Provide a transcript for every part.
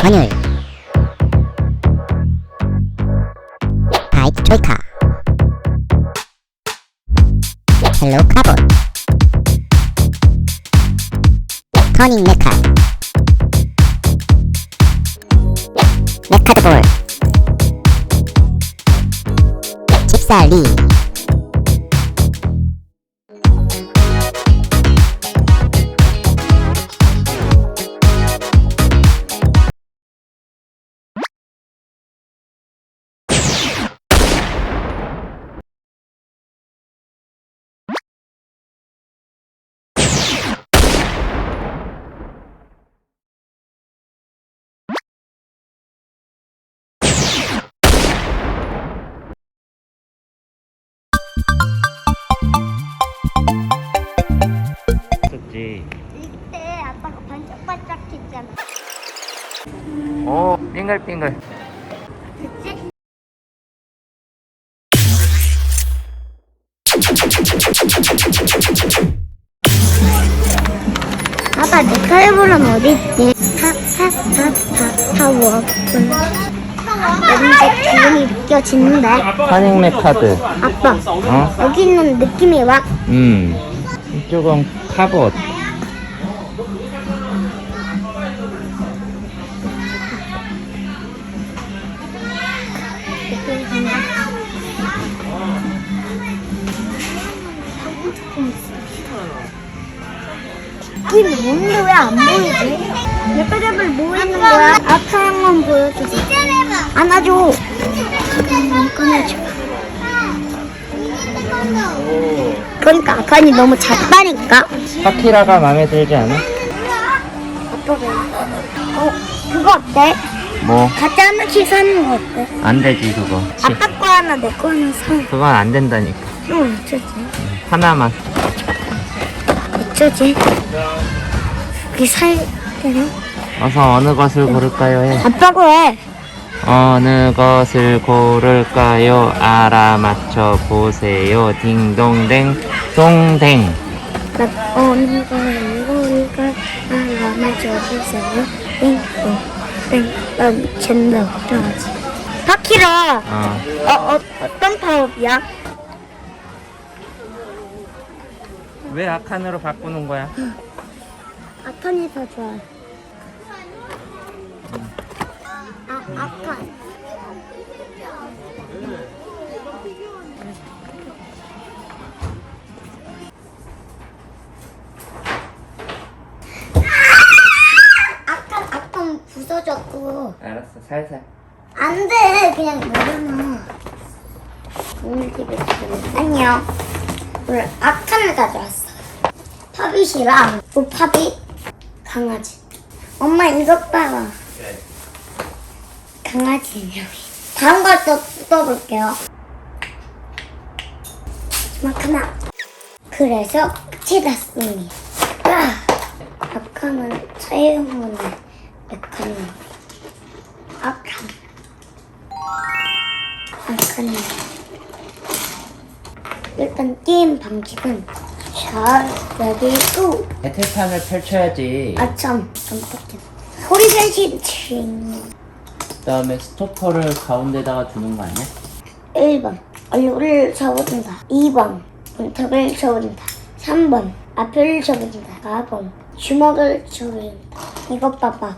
권율 바이트 트리카. 헬로 카본. 터닝 메카 메카드 볼. 집살리 빙글빙글. 아빠 내 칼볼은 어디 있지? 파파파파파워 왠지 기분이 느껴지는데 터닝 메카드. 아빠 어? 여기 있는 느낌이 와 음. 이쪽은 카봇. 이 뭔데 왜 안 보이지? 내 뼈잡을 뭐 있는 거야? 아파한번 보여주세요 안아줘 잠깐만 꺼내줘 그러니까 아칸이 너무 작다니까 파키라가 마음에 들지 않아? 아빠가 어 그거 어때? 뭐, 가짜 하나씩 사는 거 어때? 안 되지, 그거. 치. 아빠 거 하나 내거 하나 사 그건 안 된다니까. 응 어쩌지? 하나만. 어쩌지? 그게 살 되나? 어서 어느 것을 고를까요? 해. 아빠가 왜? 어느 것을 고를까요? 알아맞혀 보세요. 딩동댕, 동댕. 나 어느 걸 고를까 알아맞혀 보세요 띵띵 띵 젠더 들어가지 파키라 어. 어, 어, 어떤 파업이야? 왜 아칸으로 바꾸는 거야? 아칸이 더 좋아 아, 아칸 아칸, 아칸 부서졌고 알았어, 살살. 안 돼, 그냥 내려놔. 오늘 집에 안녕. 오늘 악탄을 가져왔어. 파빗이랑 또 파빗 강아지. 엄마 이것 봐봐. 강아지 인형이. 다음 걸또 뜯어볼게요. 하나. 그래서 끝이 났습니다. 아, 악함은 사용하는 메카님. 악함. 악함. 일단 게임 방식은 잘 여기 또 배틀판을 펼쳐야지. 아참 깜빡했어. 소리 대신 칭. 그 다음에 스토퍼를 가운데다가 두는 거 아니야? 1번. 얼굴을 접어준다. 2번. 문턱을 접어준다. 3번. 앞을 접어준다. 4번. 주먹을 접어준다. 이것 봐봐.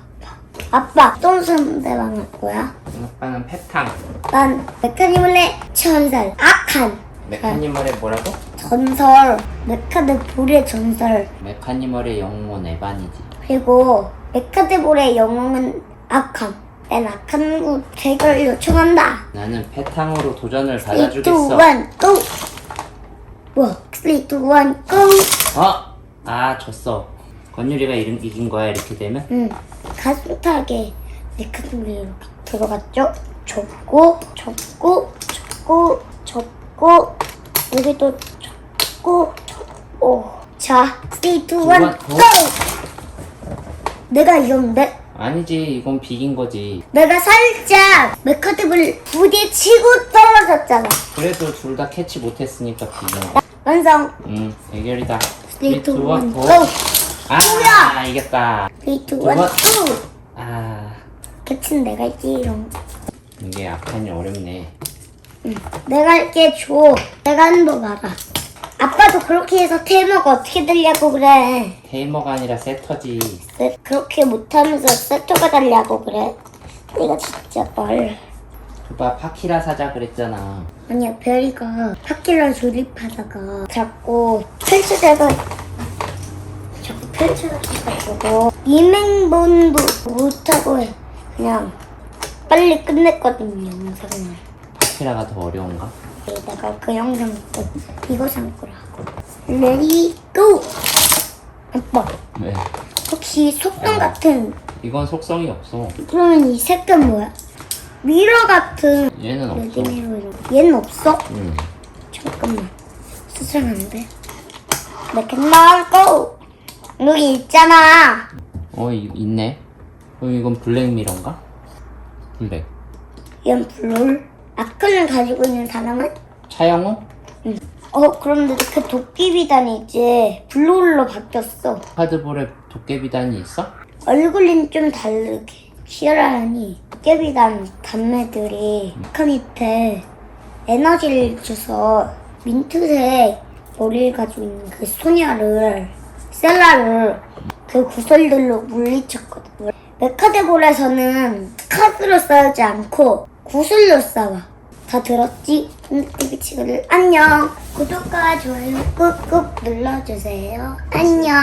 아빠 또 상대방 할 거야? 아빠는 패탕. 난 메카니멀의 전설 악한 메카니멀의 뭐라고? 전설 메카드 볼의 전설 메카니멀의 영웅은 에반이지. 그리고 메카드볼의 영웅은 악함 난 악한 대결 요청한다 나는 패탕으로 도전을 3, 2, 1, 받아주겠어. go 뭐 3, 2, 1, go 어? 아 졌어. 건율이가 이긴, 이긴 거야 이렇게 되면? 응, 가슴팍에 메카드볼이 이렇게 들어갔죠? 접고, 접고, 접고, 접고, 여기도 접고, 접고. 자, 3, 2, 1, 두 go! 번, 고! 내가 이겼는데? 아니지 이건 비긴 거지. 내가 살짝 메카드볼 부딪히고 떨어졌잖아. 그래도 둘 다 캐치 못했으니까 비긴 거. 완성. 응 대결이다. 3, 2, 1, 두 번, go! 고! 아 이겼다. 3, 2, 1, 두 go! 번. 아 그친 내가 할게요. 이게 악한이 어렵네. 응. 내가 할게 줘. 내가 하는 법 알아. 아빠도 그렇게 해서 테이머가 어떻게 되려고 그래. 테이머가 아니라 세터지. 세- 그렇게 못하면서 세터가 달라고 그래. 내가 진짜 말. 오빠 파키라 사자 그랬잖아. 아니야 별이가 학기를 조립하다가 자꾸 펼쳐다가 자꾸 펼쳐가지고 이맹본부 못하고 해. 그냥 빨리 끝냈거든요 영상을. 파키라가 더 어려운가? 여기다가 그 영상 또 이거 참고라고. 레디 고! 아빠 왜? 혹시 속성 같은 이건 속성이 없어. 그러면 이 색깔 뭐야? 미러 같은 얘는 없어. 레디 미러 이런 거. 얘는 없어? 응. 잠깐만 수상한데 맥앤나고 여기 있잖아 어, 이, 있네. 그럼 이건 블랙미러인가? 블랙. 얘는 블롤 아크를 가지고 있는 사람은? 차영우? 어 그런데 그 도끼비단이 이제 블롤로 바뀌었어 카드볼에 도깨비단이 있어? 얼굴은 좀 다르게 시어라니 도깨비단 단매들이 아크 밑에 에너지를 줘서 민트색 머리를 가지고 있는 그 소녀를 셀라를 그 구슬들로 물리쳤거든. 메카데볼에서는 카드로 싸우지 않고 구슬로 싸워. 다 들었지? TV 친구들 안녕. 구독과 좋아요 꾹꾹 눌러주세요. 안녕.